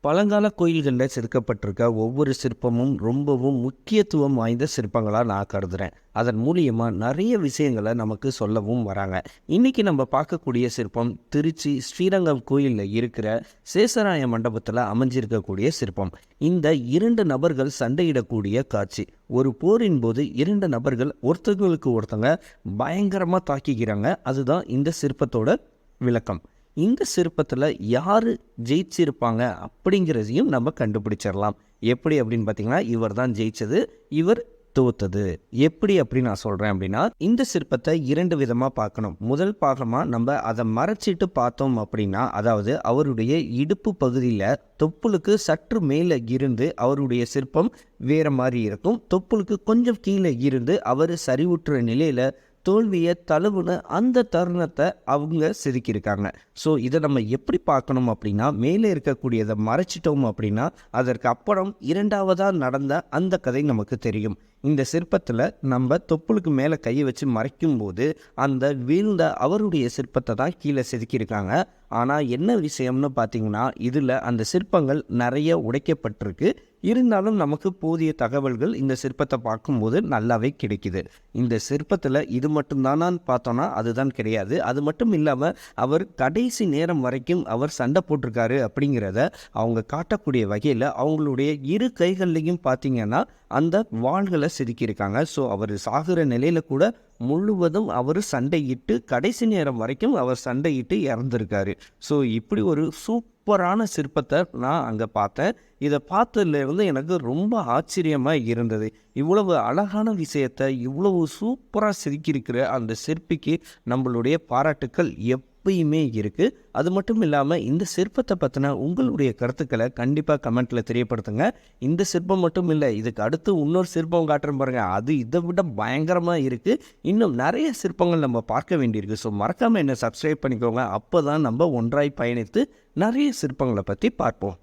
பழங்கால கோயில்களில் செதுக்கப்பட்டிருக்க ஒவ்வொரு சிற்பமும் ரொம்பவும் முக்கியத்துவம் வாய்ந்த சிற்பங்களாக நான் கருதுகிறேன் அதன் மூலியமாக நிறைய விஷயங்களை நமக்கு சொல்லவும் வராங்க. இன்றைக்கி நம்ம பார்க்கக்கூடிய சிற்பம் திருச்சி ஸ்ரீரங்கம் கோயிலில் இருக்கிற சேசராய மண்டபத்தில் அமைஞ்சிருக்கக்கூடிய சிற்பம். இந்த இரண்டு நபர்கள் சண்டையிடக்கூடிய காட்சி. ஒரு போரின் போது இரண்டு நபர்கள் ஒருத்தங்களுக்கு ஒருத்தங்க பயங்கரமாக தாக்கிக்கிறாங்க. அதுதான் இந்த சிற்பத்தோட விளக்கம். இந்த சிற்பத்தில் யார் ஜெயிச்சிருப்பாங்க அப்படிங்கிறதையும் நம்ம கண்டுபிடிச்சிடலாம். எப்படி அப்படின்னு பார்த்தீங்கன்னா இவர் தான் ஜெயிச்சது இவர் தோத்தது. எப்படி அப்படி நான் சொல்கிறேன் அப்படின்னா இந்த சிற்பத்தை இரண்டு விதமாக பார்க்கணும். முதல் பாகமாக நம்ம அதை மறைச்சிட்டு பார்த்தோம் அப்படின்னா அதாவது அவருடைய இடுப்பு பகுதியில் தொப்புளுக்கு சற்று மேலே இருந்து அவருடைய சிற்பம் வேறு மாதிரி இருக்கும். தொப்புளுக்கு கொஞ்சம் கீழே இருந்து அவர் சரிவுற்ற நிலையில் தோல்வியை தழுவுன அந்த தருணத்தை அவங்க செதுக்கியிருக்காங்க ஸோ இதை நம்ம எப்படி பார்க்கணும் அப்படின்னா மேலே இருக்கக்கூடியதை மறைச்சிட்டோம் அப்படின்னா அதற்கு அப்புறம் இரண்டாவதாக நடந்த அந்த கதை நமக்கு தெரியும். இந்த சிற்பத்தில் நம்ம தொப்புளுக்கு மேலே கையை வச்சு மறைக்கும் போது அந்த வீழ்ந்த அவருடைய சிற்பத்தை தான் கீழே செதுக்கியிருக்காங்க. ஆனால் என்ன விஷயம்னு பார்த்தீங்கன்னா இதில் அந்த சிற்பங்கள் நிறைய உடைக்கப்பட்டிருக்கு. இருந்தாலும் நமக்கு போதிய தகவல்கள் இந்த சிற்பத்தை பார்க்கும்போது நல்லாவே கிடைக்குது. இந்த சிற்பத்தில் இது மட்டும்தானான்னு பார்த்தோன்னா அதுதான் கிடையாது. அது மட்டும் இல்லாமல் அவர் கடைசி நேரம் வரைக்கும் அவர் சண்டை போட்டிருக்காரு அப்படிங்கிறத அவங்க காட்டக்கூடிய வகையில் அவங்களுடைய இரு கைகள்லையும் பார்த்தீங்கன்னா அந்த வாள்களை செதுக்கியிருக்காங்க ஸோ அவர் சாகுற நிலையில் கூட முழுவதும் அவர் சண்டையிட்டு கடைசி நேரம் வரைக்கும் அவர் சண்டையிட்டு இறந்துருக்காரு. ஸோ இப்படி ஒரு சூப்பரான சிற்பத்தை நான் அங்கே பார்த்தேன். இதை பார்த்ததுலேருந்து எனக்கு ரொம்ப ஆச்சரியமாக இருந்தது. இவ்வளவு அழகான விஷயத்தை இவ்வளவு சூப்பராக செதுக்கியிருக்கிற அந்த சிற்பிக்கு நம்மளுடைய பாராட்டுக்கள் எப் எப்பயுமே இருக்குது அது மட்டும் இல்லாமல் இந்த சிற்பத்தை பற்றின உங்களுடைய கருத்துக்களை கண்டிப்பாக கமெண்ட்டில் தெரியப்படுத்துங்க. இந்த சிற்பம் மட்டும் இல்லை இதுக்கு அடுத்து இன்னொரு சிற்பம் காட்டுறேன் பாருங்கள் அது இதை விட பயங்கரமாக இருக்குது இன்னும் நிறைய சிற்பங்கள் நம்ம பார்க்க வேண்டியிருக்கு. ஸோ மறக்காமல் என்ன சப்ஸ்கிரைப் பண்ணிக்கோங்க. அப்போ தான் நம்ம ஒன்றாய் பயணித்து நிறைய சிற்பங்களை பற்றி பார்ப்போம்.